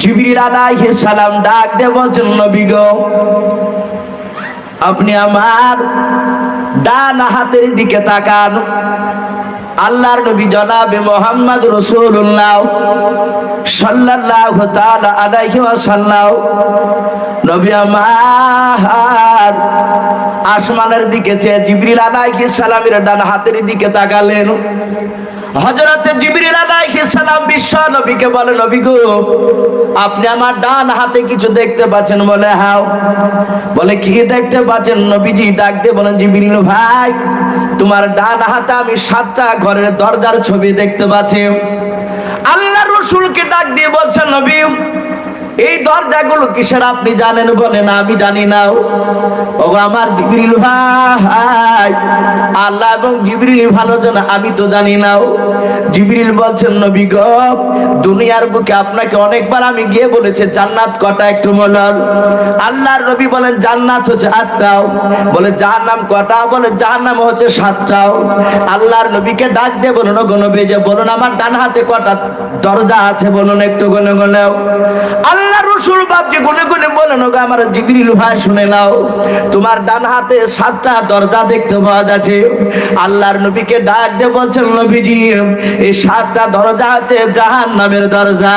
জিবরিল আলাইহিস সালাম ডাক দে বলছেন নবী গো, আপনি আমার ডান হাতের দিকে তাকান। আল্লাহর নবী জনাবে মোহাম্মদ রসুল্লাহ সাল্লাল্লাহু তাআলা আলাইহি ওয়াসাল্লাম। নবী আমার আসমানের দিকে চেয়ে জিবরিল আলাইহিস সালামের ডান হাতের দিকে তাকালেন। হযরতে জিবরিল আলাইহিস সালাম বিশ্ব নবীকে বলে, নবী গো, আপনি আমার ডান হাতে কিছু দেখতে পাচ্ছেন? বলে, হাও। বলে, কি দেখতে পাচ্ছেন? নবীজি ডাক দিয়ে বলেন, জিবরিল ভাই, তোমার ডান হাতে আমি সাতটা ঘরের দরজার ছবি দেখতে পাচ্ছি। আল্লাহ রসুলকে ডাক দিয়ে বলছেন, নবী এই দরজাগুলো কিসের আপনি জানেন বলেন, আমি জানি না। ও আমার জিবরিল ভাই আল্লাহ এবং জিবরিল ভালো জানে, আমি তো জানি না। জিবরিল বলছেন, নবী গো, দুনিয়ার বুকে আপনাকে অনেকবার আমি গিয়ে বলেছে, জান্নাত কটা একটু বলুন। আল্লাহর নবী বলেন, জান্নাত হচ্ছে আটটাও বলে, জাহান্নাম কটা? বলে, জাহান্নাম হচ্ছে সাতটাও আল্লাহর নবীকে ডাক দিয়ে বলুন গো নবী, যে বলুন, আমার ডান হাতে কটা দরজা আছে, বলুন একটু গনে গনেও আল্লাহ রসুল বাপকে গনে গনে বলেন, ওগো আমার জিবরিল ভাই, শুনে নাও, তোমার ডান হাতে সাতটা দরজা দেখতে পাওয়া যাচ্ছে। আল্লাহর নবীকে ডাক দিয়ে বলছেন, নবীজি, এই সাতটা দরজা আছে জাহান নামের দরজা।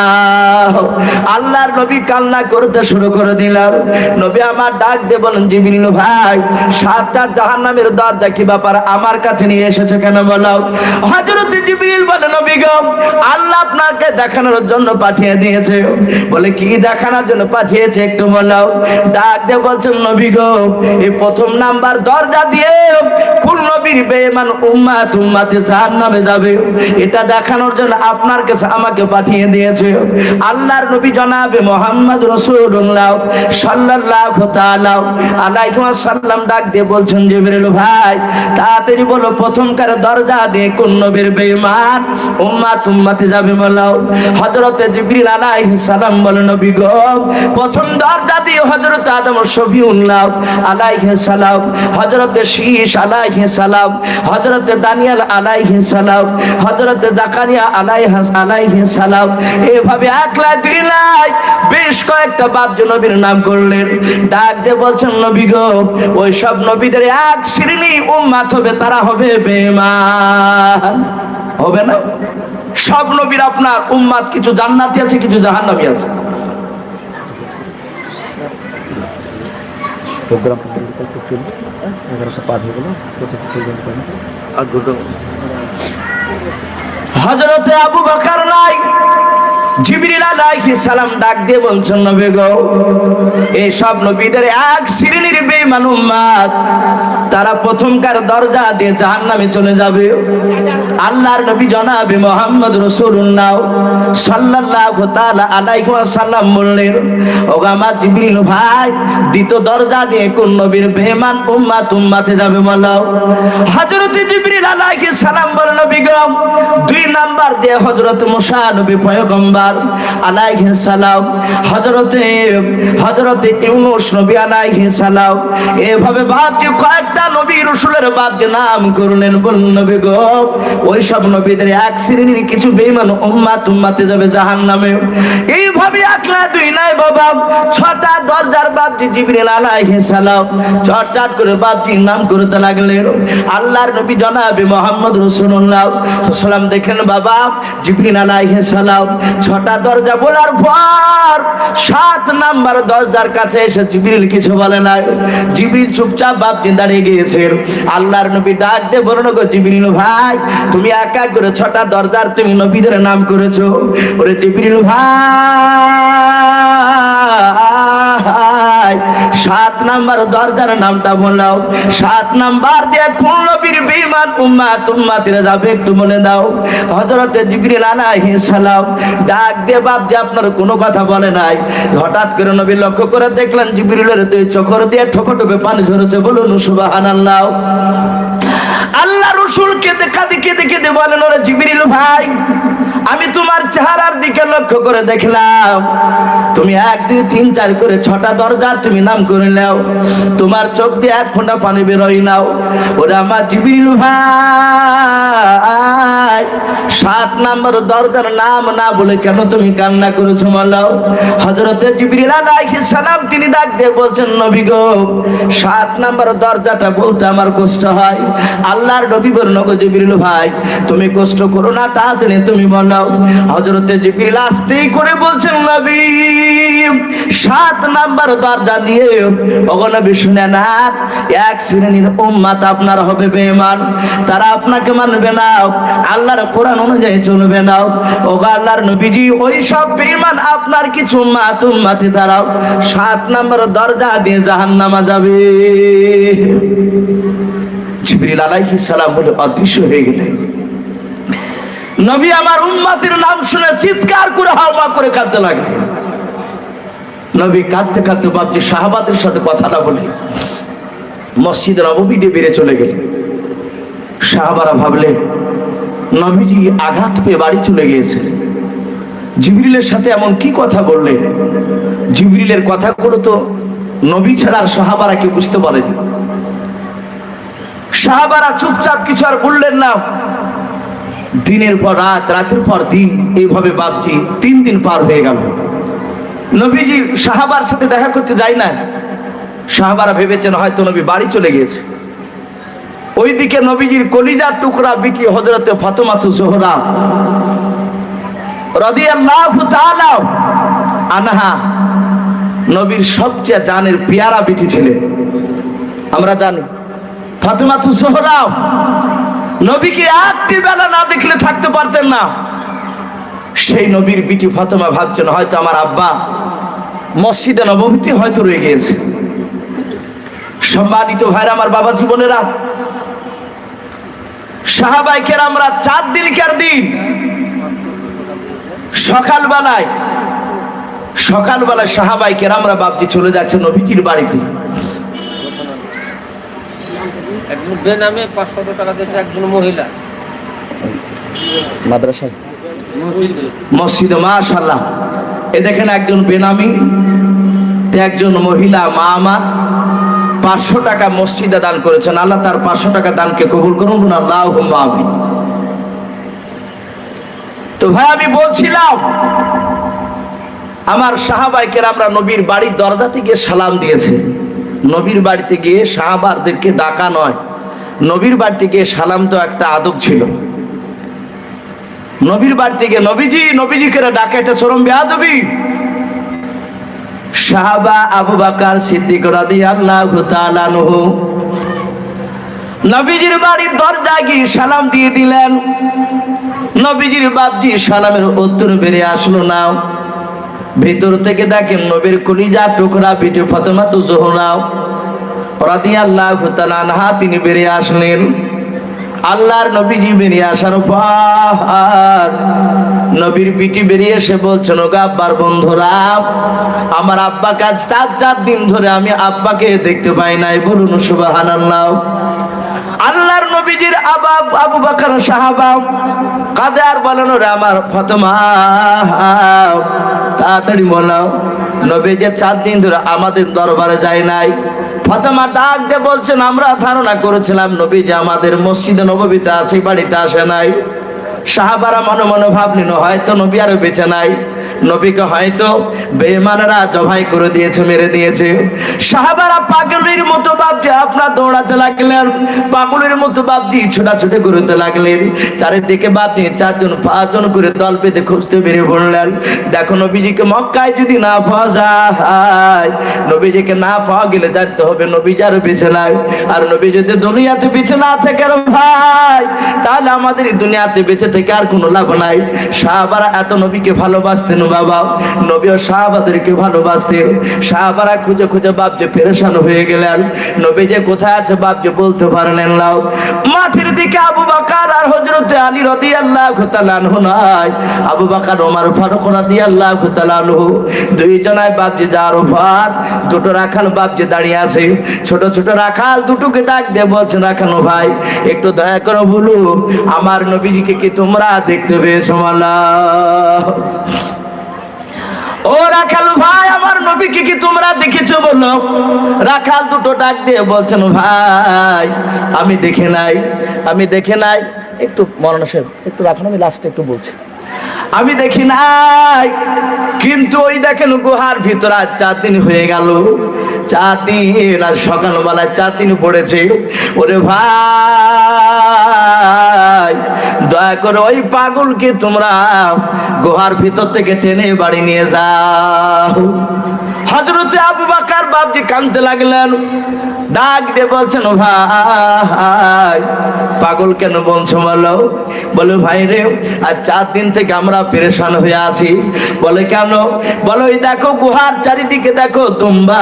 আল্লাহর নবী কান্না করতে শুরু করে দিলাম নবী আমার ডাক দিয়ে বলেন, জিবরিল ভাই, সাতটা জাহান নামের দরজা কি ব্যাপার? আমার কাছে নিয়ে এসেছ কেন বলো? হযরত জিবরিল বলে, নবী গো, আল্লাহ আপনাকে দেখানোর জন্য পাঠিয়ে দিয়েছে। বলে, কি দেখানোর জন্য পাঠিয়েছে, একটু বলো ডাক দিয়ে বলছেন নবী গো, এই প্রথম নাম্বার দরজা দিয়ে কোন নবীর বেঈমান উম্মাত উম্মাতে জাহান্নামে যাবে? এটা দেখানোর জন্য আপনার কাছে আমাকে পাঠিয়ে দিয়েছে। আল্লাহর নবী জনাবে মোহাম্মদ রাসূলুল্লাহ সাল্লাল্লাহু তাআলা আলাইহি ওয়াসাল্লাম ডাক দিয়ে বলছেন, জিবরিল ভাই, তাড়াতাড়ি বলো প্রথমকার দরজা দিয়ে কোন নবীর বেঈমান উম্মাত উম্মাতে যাবে বলো হযরতে জিবরিল আলাইহিস সালাম বলে, নবী গো প্রথম দরজা দিয়ে হযরত আদম শফিউল্লাহ আলাইহিস সালাম, হযরতে শীশ আলাইহিস সালাম, হযরতে দানিয়েল আলাইহিস সালাম, হযরতে জাকারিয়া আলাইহিস আলাইহিস সালাম, এভাবে এক লাখ দুই লাখ বেশ কয়েকটা বাপ নবীর নাম করলেন। ডাক দিয়ে বলছেন, নবী গো ওই সব নবীদের এক শ্রেণি উম্মাত হবে, তারা হবে বেমান হবে না? সব নবীর আপনার উম্মাদ কিছু জান্নাতি আছে, কিছু জাহান্নামী আছে। প্রোগ্রাম চলবে। এগারোটা পার হয়ে গেল। হজরতে আবু বাকার নাই। জিবরিল আলাইহিস সালাম ডাক দিয়ে বলছেন, নবী গো এই সব নবীদের এক শ্রেণির বেঈমান উম্মাত তারা দরজা দিয়ে জাহান্নামে যাবে? আল্লাহর নবী জনাবে মোহাম্মদ রাসূলুল্লাহ সাল্লাল্লাহু তাআলা আলাইহি ওয়াসাল্লাম বললেন ও আমার জিবরিল ভাই, দ্বিতীয় দরজা দিয়ে কোন নবীর বেঈমান উম্মাত উম্মাতে যাবে বলো? হযরত জিবরিল আলাইহিস সালাম বলেন নবী গো, দুই নাম্বার দিয়ে হযরত মুসা নবী পয়গম্বর আলাইহিস সালাম। হযরতে হযরতে ইউনূস নবী আলাইহিস সালাম। এভাবে বাপটি কয়েকটা নবী রাসূলের বাপকে নাম করলেন। বললেন, নবী গো ওই সব নবীদের এক শ্রেণির কিছু বেঈমান উম্মাত উম্মাতে যাবে জাহান্নামে। এইভাবে একলা দুই নাই বাবা। ছটা দরজার বাপজি জিবরিল আলাইহিস সালাম চটচট করে বাপজির নাম করতে লাগলেন। আল্লাহর নবী জনাবে মোহাম্মদ রাসূলুল্লাহ। সাল্লাম দেখেন বাবা, জিবরিল আলাইহিস সালাম ছটা দরজা বলার পর সাত নাম্বার দরজার কাছে এসে জিবিল কিছু বলে না জিবিল চুপচাপ বাপজি দাঁড়িয়ে গিয়েছেন আল্লাহর নবী ডাক দিয়ে বলুন গো জিবিল ভাই, তুমি একা করে ছটা দরজার তুমি নবীদের নাম করেছ? ওরে জিবিল ভাই সাত নাম্বার দরজার নামটা বললাও সাত নাম্বার দিয়ে কোন নবীর বিমান উম্মাত উম্মাতিরা যাবে একটু বলে দাও। হযরতে জিবরিল আলাইহিস সালাম ডাক দিয়ে বাপ যে আপনার কোনো কথা বলে নাই। হঠাৎ করে নবী লক্ষ্য করে দেখলেন জিবরিলের দুই চোখর দিয়ে ঠোপে ঠোপে পানি ঝরেছে। বলুন, সুবহানাল্লাহ। আল্লাহ রসুলকে দেখা দেখে দেখে দে বলেন, ওরে জিবরিল ভাই, আমি তোমার চেহারার দিকে লক্ষ্য করে দেখলাম। তুমি এক, দুই, তিন, চার করে ছটা দরজার তুমি নাম করে নাও। তোমার চোখ দিয়ে এক ফোঁটা পানি বেরোই নাও। ওরা আমার জিবিল ভাই, সাত নম্বর দরজার নাম না বলে কেন তুমি কান্না করেছ মালাও? হজরতে জিবরিল আলাইহিস সালাম তিনি ডাক দিয়ে বলছেন, নবী গো, সাত নম্বর দরজাটা বলতে আমার কষ্ট হয়। আল্লাহর নবী বলল গো জিবরিল ভাই, তুমি কষ্ট করো না, তাড়াতাড়ি তুমি বলো হজরতে জিবরিল আস্তেই করে বলছেন, নবী সাত নাম্বার দরজা দিয়ে ওগনবী শুনে না, এক শ্রেণির উম্মাত আপনার হবে বেঈমান। তারা আপনাকে মানবে না, আল্লাহর কোরআন অনুযায়ী চলবে না। ও আল্লাহর নবীজি, ওই সব বেঈমান আপনার কিছু উম্মাত, উম্মাতি তারাও। সাত নাম্বার দরজা দিয়ে যাবে। জিবরিল সালাম বলে অদৃশ্য হয়ে নবী আমার উম্মাতের নাম শুনে চিৎকার করে হাওয়া করে কাঁদতে লাগলেন। নবী কাঁদতে কাঁদতে ভাবছে, শাহবাদের সাথে কথা না বলে মসজিদ নবমীতে বেড়ে চলে গেলেন। সাহাবারা ভাবলেন, নবীজি আঘাত পেয়ে বাড়ি চলে গিয়েছে। জিবরিলের সাথে এমন কি কথা বললেন? জিবরিলের কথাগুলো তো নবী ছাড়া আর সাহাবারা কেউ বুঝতে পারেনি। সাহাবারা চুপচাপ কিছু আর বললেন না। দিনের পর রাত, রাতের পর দিন, এইভাবে ভাবছি তিন দিন পার হয়ে গেল। নবীজি সাহাবার সাথে দেখা করতে যাই না। সাহাবারা ভেবেছেন হয়তো নবী বাড়ি চলে গিয়েছে। ওইদিকে নবীজির কলিজার টুকরা বিটি হজরতে ফতমাতু জোহরা। নবীর সবচেয়ে জানের পেয়ারা বিটি আমরা জানি নবীকে বেলা না দেখলে থাকতে পারতেন না। সেই নবীর বিটি ফাতেমা ভাবছেন হয়তো আমার আব্বা মসজিদে নবমীতে হয়তো রয়ে গিয়েছে। সম্মানিত ভাইরা আমার বাবা জীবনেরা সাহাবাইকের আমরা চার দিন দিনকার দিন? সকালবেলায় সকালবেলায় সাহাবাইকের আমরা ভাবছি চলে যাচ্ছে নবীটির বাড়িতে। একজন বেনামে পাঁচশত টাকা দিয়েছে একজন মহিলা। মাদ্রাসায়? মসজিদে মাশাল্লাহ এ দেখেন একজন বেনামি একজন মহিলা, মা আমার, পাঁচশো টাকা মসজিদে দান করেছেন। আল্লাহ তার পাঁচশো টাকা দানকে কবুল করুন আল্লাহ তো ভাই, আমি বলছিলাম, আমার সাহাবাইকে আমরা নবীর বাড়ির দরজা থেকে সালাম দিয়েছে। নবীর বাড়িতে গিয়ে সাহাবারদেরকে ডাকা নয়। নবীর বাড়িতে গিয়ে সালাম তো একটা আদব ছিল। নবীর বাড়ি থেকে নবীজি নবীজি করে ডাকে, এটা চরম বেয়াদবি। সাহাবা আবু বাকার সিদ্দিক রাদিয়াল্লাহু তাআলা আনহু নবীজির বাড়ির দরজা গিয়ে সালাম দিয়ে দিলেন। নবীজির বাপজি সালামের উত্তর বেরিয়ে আসলো না। ভিতর থেকে দেখেন নবীর কলিজা টুকরা বিটে ফাতেমা তো জোহরাও। রাদিয়াল্লাহু তাআলা আনহা তিনি বেরিয়ে আসলেন। আল্লাহর নবীজি বেরিয়ে আসার পর নবীর পিটি বেরিয়ে এসে বলছেন ওগো আব্বার বন্ধুরা, আমার আব্বা কাজ চার চার দিন ধরে আমি আব্বাকে দেখতে পাই নাই। বলুন, সুবহানাল্লাহ। আল্লাহর নবীজির আবা, আবু বাকর সাহাবা কাদে আর বলেন রে আমার ফতমা, তাড়াতাড়ি বলো, নবী যে চার দিন ধরে আমাদের দরবারে যায় নাই ফাতেমা ডাক দিয়ে বলছেন, আমরা ধারণা করেছিলাম নবী যে আমাদের মসজিদে নববীতে আছে বাড়িতে আসে নাই। সাহাবারা মনে মনে ভাবলেন হয়তো নবী আরও বেঁচে নাই। নবীকে হয়তো বেমানেরা জবাই করে দিয়েছে, মেরে দিয়েছে। সাহাবারা পাগলের মতো ভাবছে আপনার দৌড়াতে লাগলেন, পাগলের মতো ভাবছি ছোটাছুটি করতে লাগলেন। চারিদিকে ভাবছি চারজন, পাঁচজন করে দল পেতে খুঁজতে বেরিয়ে পড়লেন। দেখো নবীজিকে মক্কায় যদি না পাওয়া যায়, নবীজিকে না পাওয়া গেলে যাইতে হবে নবীজি আরও বেঁচে নাই। আর নবী যদি দুনিয়াতে বেঁচে না থাকে ভাই, তাহলে আমাদের দুনিয়াতে বেঁচে থেকে আর কোনো লাভ নাই। সাহাবারা এত নবীকে ভালোবাসতেন বাবা। নবীও সাহাবাদেরকে ভালোবাসতেন। সাহাবারা খুঁজে খুঁজে বাপ যে পেরেশান হয়ে গেলেন। নবী যে কোথায় আছে বাপ যে বলতে পারলেন লাও মাঠের দিকে আবু বাকার আর হজরতে আলী রদি আল্লাহ ঘুতালানহু নাই। আবু বাকার, ওমার, ফারুক রদি আল্লাহ ঘুতালানহু দুইজনায় বাপ যে যার ফার দুটো রাখাল বাপ যে দাঁড়িয়ে আছে। ছোট ছোট রাখাল দুটোকে ডাক দিয়ে বলছেন রাখানো ভাই, একটু দয়া করে বলু আমার নবীজিকে কি তোমরা দেখতে পেয়েছ মালা। ও রাখাল ভাই, আমার নবীকে কি তোমরা দেখেছ বলো? রাখাল দুটো ডাক দিয়ে বলছেন, ভাই, আমি দেখে নাই, আমি দেখে নাই। একটু মরণা সাহেব, একটু রাখুন, আমি লাস্টে একটু বলছি। আমি দেখি নাই, কিন্তু ওই দেখেন গুহার ভিতর আর চার দিন হয়ে গেল। চার দিন, আজ সকালবেলায় চার দিন পড়েছে। ওরে ভাই দয়া করে ওই পাগলকে তোমরা গুহার ভিতর থেকে টেনে বাড়ি নিয়ে যাও। হজরতে আবু বাকার বাপজি কানতে লাগলেন, ডাক দিয়ে বলছেন ভাই, পাগল কেন বলছো বলো? বলে, ভাই রে আর চার দিন থেকে আমরা পেরেশান হয়ে আছি। বলে, কেন? বলো এই দেখো গুহার চারিদিকে দেখো তুম্বা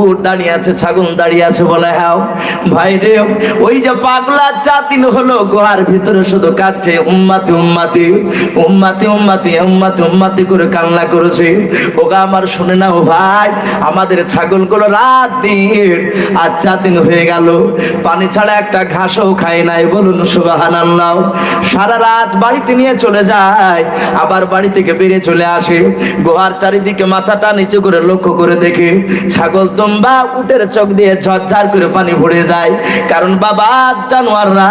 উট দাঁড়িয়ে আছে, ছাগল দাঁড়িয়ে আছে। বলে হ্যাঁ। ভাই রে, ওই যে পাগলা চার দিন হলো গুহার ভিতরে শুধু কাঁদছে, উম্মাতি উম্মাতি উম্মাতি উম্মাতি উম্মাতি উম্মাতি করে কান্না করেছে। ওগা আমার শুনে নাও ভাই, আমাদের ছাগলগুলো রাত দিন আজ চার দিন হয়ে গেল। পানি ছাড়া একটা ঘাসও খায় নাই, বলুন সুবাহান আল্লাহ সারা রাত বাড়িতে নিয়ে চলে যায়, আবার বাড়ি থেকে বেরিয়ে চলে আসে। গোহার চারিদিকে মাথাটা নিচু করে লক্ষ্য করে দেখে, ছাগল তোম্বা উটের চোখ দিয়ে ঝরঝর করে পানি ভরে যায়। কারণ বাবা জানোয়াররা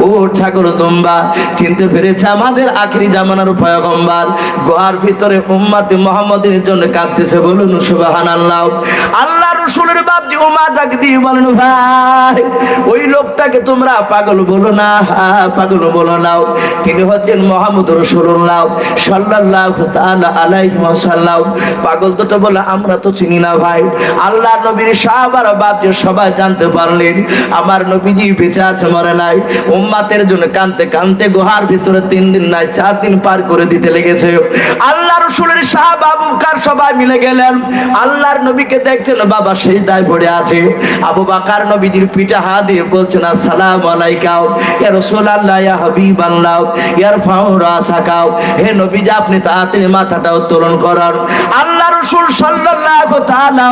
উট ছাগল তোম্বা চিনতে পেরেছে আমাদের আখরি জামানার পয়গম্বার গোহার ভিতরে উম্মাতে মোহাম্মদের জন্য কাঁদতেছে, বলুন সুবাহান আল্লাহ আল্লাহ রসুলের বাপজি উমা ডাক দিয়ে বলেন, ভাই, ওই লোকটাকে তোমরা পাগল বলো না, পাগল বলো নাও তিনি হচ্ছেন মোহাম্মদ রসুল্লাহ সাল্লাল্লাহু তাআলা আলাইহি ওয়াসাল্লাম। পাগল দুটো বলে, আমরা তো চিনি না ভাই। আল্লাহ নবীর সাহাবারা বাপজি সবাই জানতে পারলেন, আমার নবীজি বেঁচে আছে, মরে নাই। উম্মাতের জন্য কানতে কানতে গুহার ভিতরে তিন দিন নাই, চার দিন পার করে দিতে লেগেছে। আল্লাহ রসুলের সাহাবা আবু কার সবাই মিলে গেলেন। আল্লাহর নবীকে দেখছেন, বাবা শেষ দায় পড়ে আছে। আবু বাকার নবীজির পিঠে হাত দিয়ে বলছেন, আসসালাম আলাইকাও, ইয়া রাসূলুল্লাহ, ইয়া হাবিবাল্লাহ ইয়ার ফাউ রাসাকাও। হে নবীজি, আপনি তাড়াতাড়ি মাথাটা উত্তোলন করান। আল্লাহ রাসূল সাল্লাল্লাহু তাআলা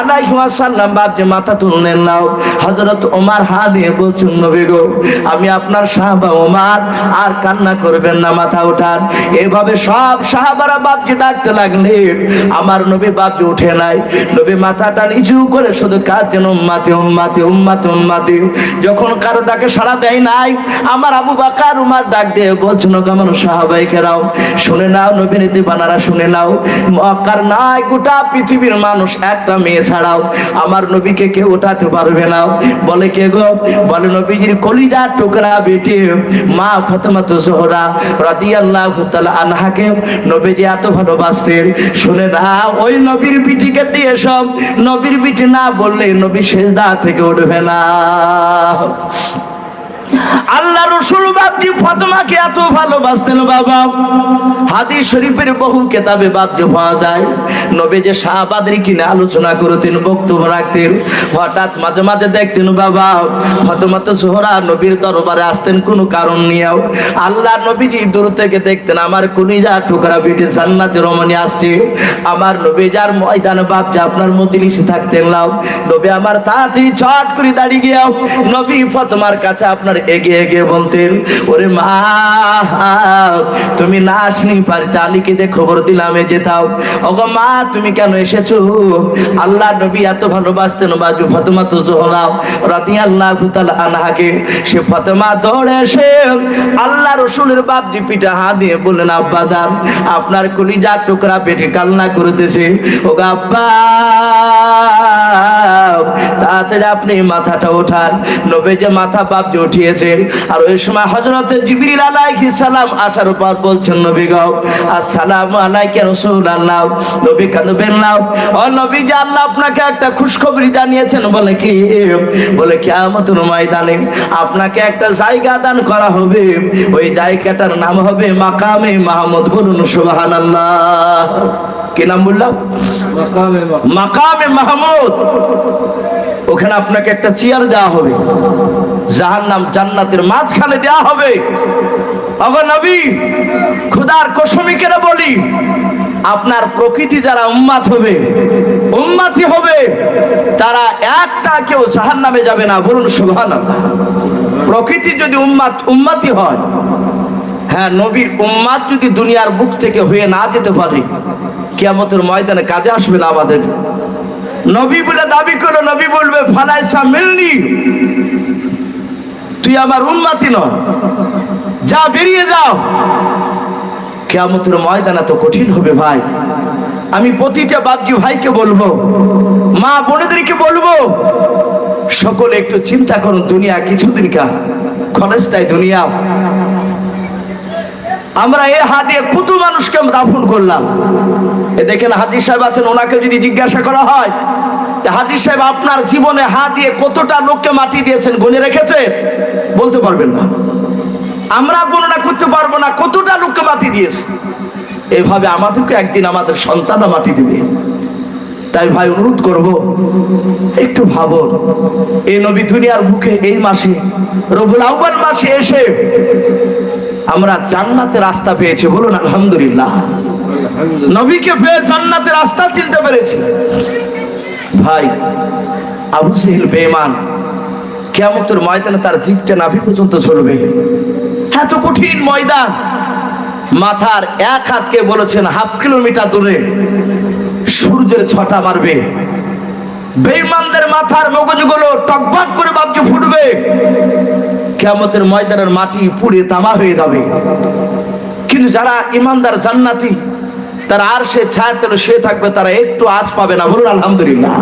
আলাইহি ওয়াসাল্লাম বাপজি মাথা তুললেন নাও হযরত ওমর হাত দিয়ে বলছেন, নবী গো, আমি আপনার সাহাবা ওমর, আর কান্না করবেন না, মাথা উঠান। এভাবে সব সাহাবারা বাপজি ডাকতে লাগলেন। আমার নবী বাপজি উঠে নাই। নবী মাথাটা নিচু করে শুধু কাজ যেন উম্মাতি উম্মাতি উম্মাতি উম্মাতি। যখন কারও ডাকে সাড়া দেয় নাই, আমার আবু বাকার উমার ডাক দিয়ে বলছিল কেমন সাহাবাই কেরাও শুনে নাও নবীর দিবানারা, শুনে নাও। মক্কার নাই, গোটা পৃথিবীর মানুষ একটা মেয়ে ছাড়াও। আমার নবীকে কেউ উঠাতে পারবে না। বলে কে গো? বলে নবীজির কলিজার টুকরা বেটি মা ফাতেমা তো জোহরা রাদিয়াল্লাহু তাআলা আনহাকে নবীজি এত ভালোবাসতেন। শুনে না ওই নবীর বিটিকে দিয়ে সব নবীর বিটি না বললে নবী সেজদা থেকে উঠবে না। আল্লাহ রসুল বাপজি ফাতেমাকে এত ভালোবাসতেন বাবা। হাদিস শরীফের বহু কেতাবে বাপজি পাওয়া যায়। নবী যে শাহবাদের কিনে আলোচনা করতেন, বক্তব্য রাখতেন, হঠাৎ মাঝে মাঝে দেখতেন বাবা, ফাতেমা তো জোহরা নবীর দরবারে আসতেন কোনো কারণ নিয়েও। আল্লাহ নবীজি দূর থেকে দেখতেন, আমার কুনিজা টুকরা বেটি জান্নাতে রমণী আসছে। আমার নবী যার ময়দান বাপজি আপনার মজলিসে থাকতেন, লাও। নবী আমার তাড়াতাড়ি চট করে দাঁড়িয়ে গিয়াও। নবী ফতমার কাছে আপনার এগিয়ে এগিয়ে বলতেন, ওরে মা, তুমি না আসনি বাড়িতে আলীকে দিয়ে খবর দিলাম এ যেতাও ওগো মা, তুমি কেন এসেছ? আল্লাহ নবী এত ভালোবাসতেন বাজু ফাতেমা তো জোহরা রাদিয়াল্লাহু তাআলা আনহাকে। সে ফাতেমা দৌড়ে এসে আল্লাহ রসুলের বাপজি পিঠা হাত দিয়ে বললেন, আব্বা যান আপনার কলিজা টুকরা পেটে কান্না করতেছে। ওগো আব্বা তাড়াতাড়ি আপনি মাথাটা ওঠান। নবে যে মাথা বাপ যে উঠিয়েছেন। আর ওই সময় হজরত জিবরিল আলাইহিস সালাম আসার পর বলছেন, নবী গো, আসসালামু আলাইকা রাসূলুল্লাহ। নবী কাঁদবেন না। ও নবী যে আল্লাহ আপনাকে একটা খুশখবরি জানিয়েছেন, বলে কি? বলে, কিয়ামতের ময়দানে আপনাকে একটা জায়গা দান করা হবে। ওই জায়গাটার নাম হবে মাকামে মাহমুদ বলুন, সুবহানাল্লাহ। কি নাম বললাম? মাকামে মাহমুদ। ওখানে আপনাকে একটা চেয়ার দেওয়া হবে। যাহার নাম জান্নাতের মাঝখানে দেওয়া হবে। অগ নবী, খুদার কসমিকেরা বলি? আপনার প্রকৃতি যারা উম্মাত হবে উম্মাতি হবে, তারা একটা কেউ জাহান নামে যাবে না। বলুন সুবহানাল্লাহ। প্রকৃতি যদি উম্মাত উম্মাতি হয় হ্যাঁ নবীর উম্মাত যদি দুনিয়ার বুক থেকে হয়ে না যেতে পারে, কিয়ামতের ময়দানে কাজে আসবে না আমাদের। নবী বলে দাবি করো, নবী বলবে, ফালাইসা মিলনি। তুই আমার উন্মাতি নয়। যা বেরিয়ে যাও। কেয়ামতের ময়দান এত কঠিন হবে ভাই। আমি প্রতিটা বাপজি ভাইকে বলব, মা বোনেদেরকে বলব, সকলে একটু চিন্তা করুন, দুনিয়া কিছুদিন কা ক্ষণস্থায় দুনিয়া। আমরা এ হাত কত মানুষকে দাফন করলাম। এ দেখেন হাজির সাহেব আছেন ওনাকে যদি জিজ্ঞাসা করা হয় হাজির সাহেব আপনার জীবনে হাত দিয়ে কতটা লোককে মাটি দিয়েছেন, গনে রেখেছে? বলতে পারবেন না। আমরা গণনা করতে পারব না, কতটা লোককে মাটি দিয়েছে। এভাবে আমাদেরকে একদিন আমাদের সন্তানরা মাটি দিবে। তাই ভাই, অনুরোধ করব, একটু ভাবুন এই নবী দুনিয়ার মুখে এই মাসে, রবুল আউ্বাল মাসে এসে আমরা জান্নাতের রাস্তা পেয়েছি, বলুন আলহামদুলিল্লাহ। নবীকে পেয়ে জান্নাতের রাস্তা চিনতে পেরেছি। ভাই, আবু সেহিল বেমান কেমতের ময়দানে তার জিপটা নাভি পর্যন্ত চলবে এত কঠিন ময়দান। মাথার এক হাতকে বলেছেন, হাফ কিলোমিটার দূরে সূর্যের ছটা মারবে। বেইমানদের মাথার মগজগুলো টকবাক করে বাপকে ফুটবে। কেমতের ময়দানের মাটি পুড়ে তামা হয়ে যাবে। কিন্তু যারা ইমানদার জান্নাতি, তারা আর সে ছায়াতে সে থাকবে, তারা একটু আজ পাবে না। বলুন, আলহামদুলিল্লাহ।